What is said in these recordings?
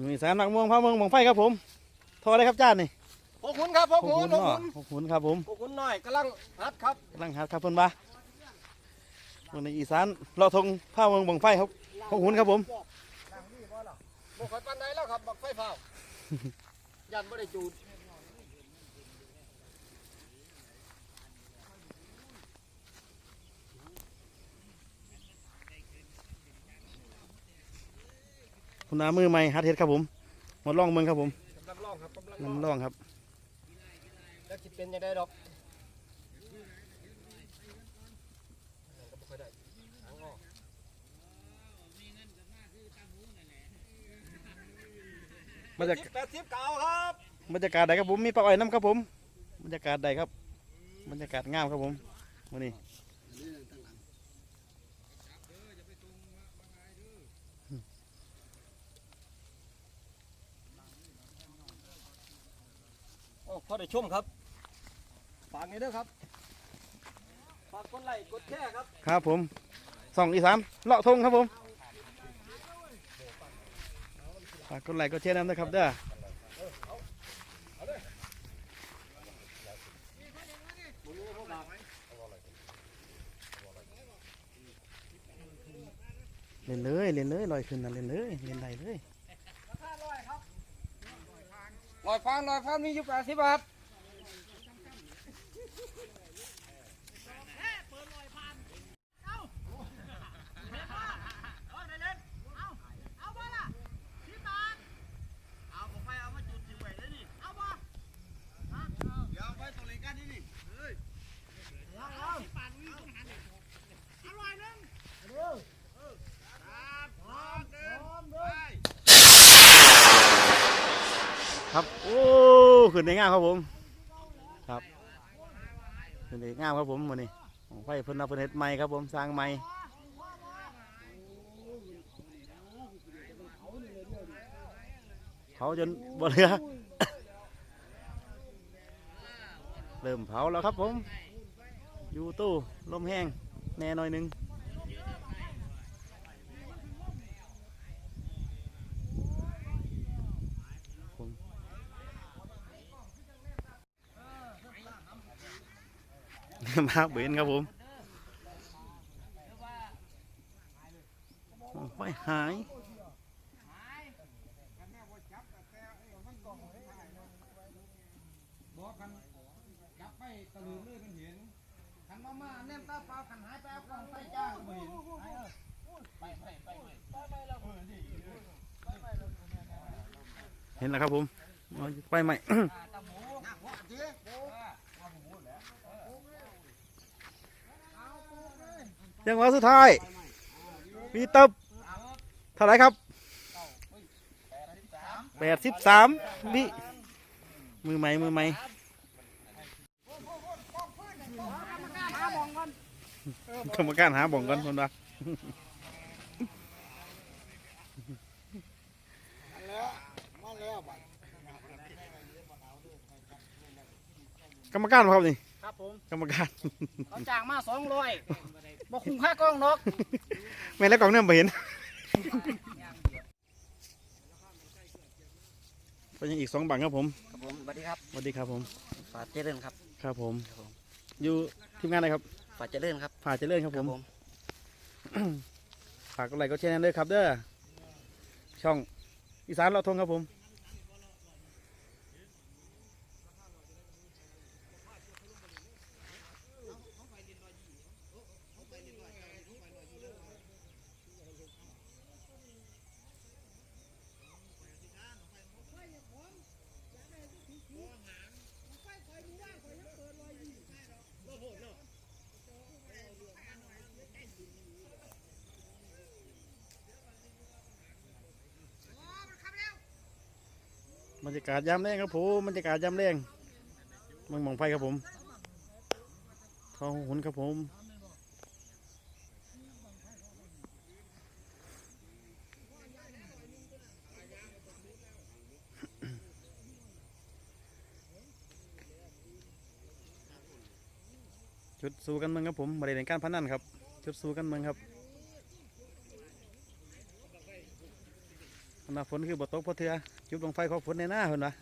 มีสามนักม่วงพาเมืองบังไฟครับผมทอได้ครับจ้านนี่พวกคุณครับพวกหกคุหุณนพวกเนาะคุณหกหุนครับผมพวกคุณหน่อยกำลังฮัดครับกำลังหัดครับเพิ่นบ้าวันนี้อีสานเลาะทงพาเมืองบังไฟครับหกหุนครับผมบุกไปปันไหนแล้วครับบักไฟเผายันไม่ได้จูด คุณน้ามือใหม่ฮัดเฮ็ดครับผมหมดล่องเมืองครับผมกำลังล่องครับกำลังน้ำล่ล่ององครับแล้วจิเป็นยังไงดอกก็บ่ค่อยได้หางออกบรรยากาศแปดสิบเก่าครับบรรยากาศใดครับผมมีปลาอ้อยน้ำครับผมบรรยากาศใดครับ บรรยากาศงามครับผมวันนี้ อ้พอได้ชมครับฝากนี้ด้วยครับฝากกดไลค์กดแชร์ครับครับผมสองอีสานเลาะทงครับผมฝากกดไลค์กดแชร์น้ำนะครับเด้อเล่นเลยเล่นเลยลอยขึ้นนะเล่นเลยเล่นได้เลย ล อยฟางลอยฟางมีอยู่แปดสิบบาท ครับโอ้ขึ้ นในงามครับผมครับขึ้นในงามครับผมวันนี้ของไฟเพิ่นเอาเพิ่นเฮ็ดใหม่ครับผมสร้างใหม่เผาจนบ่เหลือเริ่มเผาแล้วครับผม อยู่ตู้ลมแห้งแน่หน่อยหนึง มาเบนครับผมไฟหายบอกกันจับไปตะลือเลยมันเห็นขันมามาแนมตาเปล่าขันหายไปเอากองไฟจ้าไม่เห็นไปไปไปไปไปแล้วเออนี่เห็นแล้วครับผมไฟใหม่ ตะหมูหน้าหัวเจ๊ ยังหวะสุดท้าย มีตับเท่าไรครับแปดสิบสามวิมือใหม่มือใหม่กรรมการหาบ่องกันคนละกรรมการครับนี่ ครับผมกรรมการ เขาจ้างมาสองร้อยบอกคุ้มค่ากล้องนกไม่แล้วกล่องเนี่ยไม่เห็นเป็นยังอีกสองบังครับผมครับผมสวัสดีครับสวัสดีครับผมฝาเจริญครับ ครับผมครับผมอยู่ทีมงานอะไรครับฝาเจริญครับผ่าเจริญครับผมฝากกดไลค์กดแชร์ด้วยครับ เด้อช่องอีสานเราทงครับผม บรรยากาศยามแรงครับผมบรรยากาศยามแรงเมืองมองไฟครับผมท้องหุ่นครับผมจุดสู้กันเมืองครับผมบริเวณการพนันครับจุดสู้กันเมืองครับ หนาฝนคือบ่ตกพอเทือจุดลงไฟขอฝนในหน้าเพิ่นวะ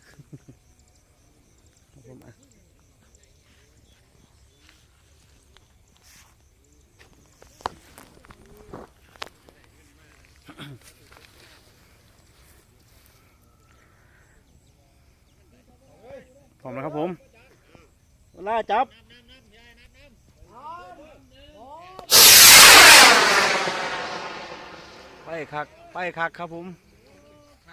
ครับผมอะพร้อมแล้วครับผมเวลาจับไปคัก ไปคักครับผม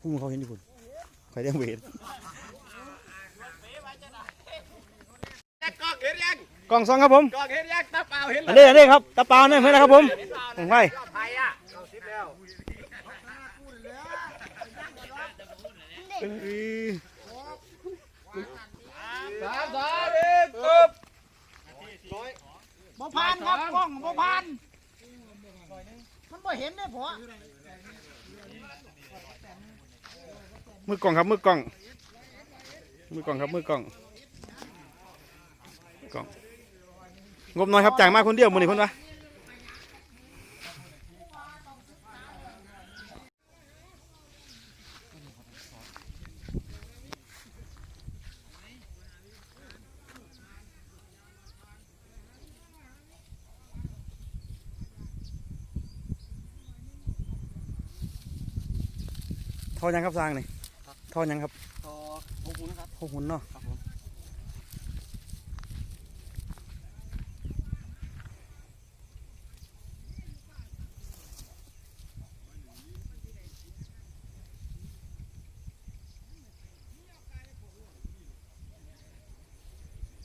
ไปพุ่งเขาเห็นอยู่คุณใครเรียกเวทกล้องเห็นยังกล้องสองครับผมกล้องเห็นยังตาเปล่าเห็นอันนี้อันนี้ครับตาเปาเนี่ยเพื่อนนะครับผมผมไปไผ่อะเอาสิบแล้วสามสามเอ็ดปุ๊บบ่ผ่านครับกล้องบ่ผ่านมันบ่เห็นได้พอ มือกล้องครับมือกล้อง มือกล้องครับมือกล้องกล้องงบน้อยครับจ่ายมากคนเดียวมือนี่คนวะทอยังครับสร้างนี่ ทอยังครับต่อหกหุ่นครับหกหุ่นเนาะครับผม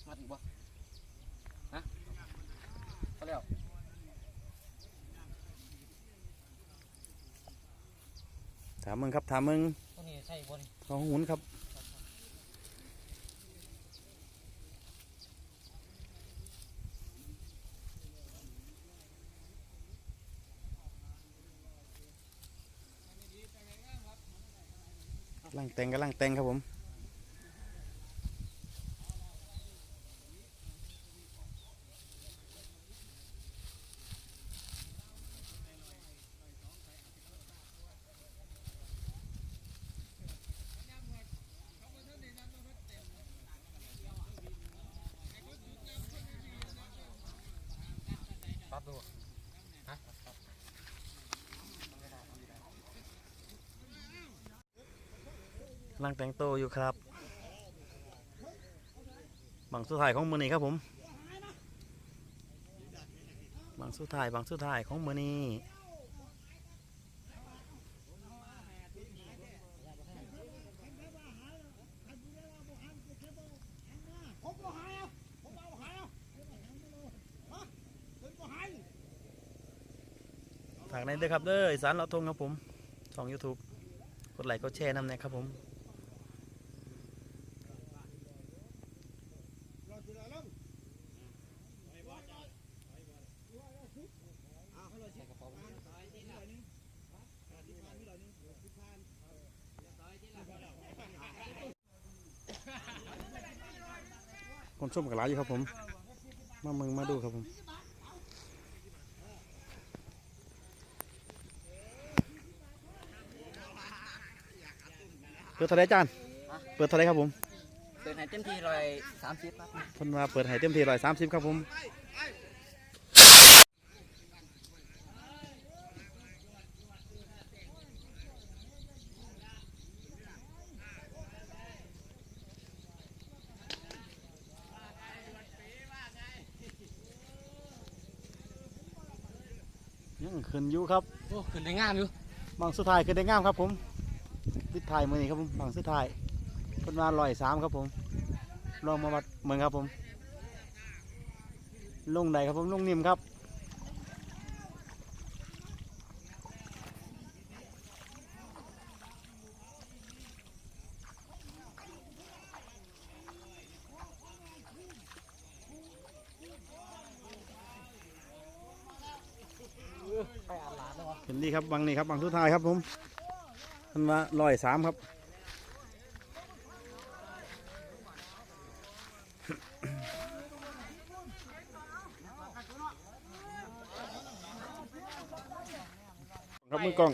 มาถึงปะฮะเขาแล้วถามมึงครับถามมึงตัวนี้ ใช่บนทอหกหุ่นครับล่างแต่งกับล่างแต่งครับผม ปั๊บดู ล่างแต่งโตวอยู่ครับบังสุดท้ายของมือนี้ครับผมบังสุดท้ายบังสุดท้ายของมือนี้ผมบ่หายเอาผมเอหายเอาฮะผมบ่หายฝากในเด้อครับเด้อสานเราทงครับผมช่อง YouTube กดไลค์กดแชร์นำนะครับผม คนชมกับหลายอยู่ครับผม มาเมืองมาดูครับผมเปิดเท่าไรจานเปิดเท่าไรครับผมเดินให้เต็มที่เลยสามสิบครับเพิ่นมาเปิดให้เต็มที่ร้อยสามสิบครับผม ยังขึ้นอยู่ครับโอ้ขึ้นได้งามอยู่บางสุดท้ายขึ้นได้งามครับผมติดท้ายมือนี้ครับผมบางสุดท้ายเพิ่นมาลอยสามครับผมลองมาวัดเมืองครับผมลงใดครับผมลงนิ่มครับ นดีครับบางนี่ครับบางสุดท้ายครับผมมันมาลอยสามครับครับมือกล้อง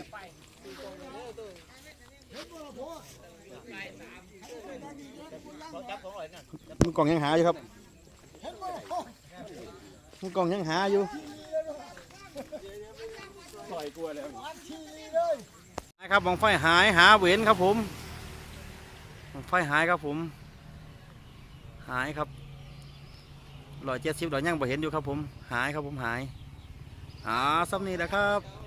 มือกล้องยังหาอยู่ครับมือกล้องยังหาอยู่ นะครับมองไฟหายหาเวนครับผมมองไฟหายครับผม หายครับร้อยเจ็ดสิบร้อยยังบ่เห็นอยู่ครับผม หายครับผมหาย อ่าซ้ำนี้นะครับ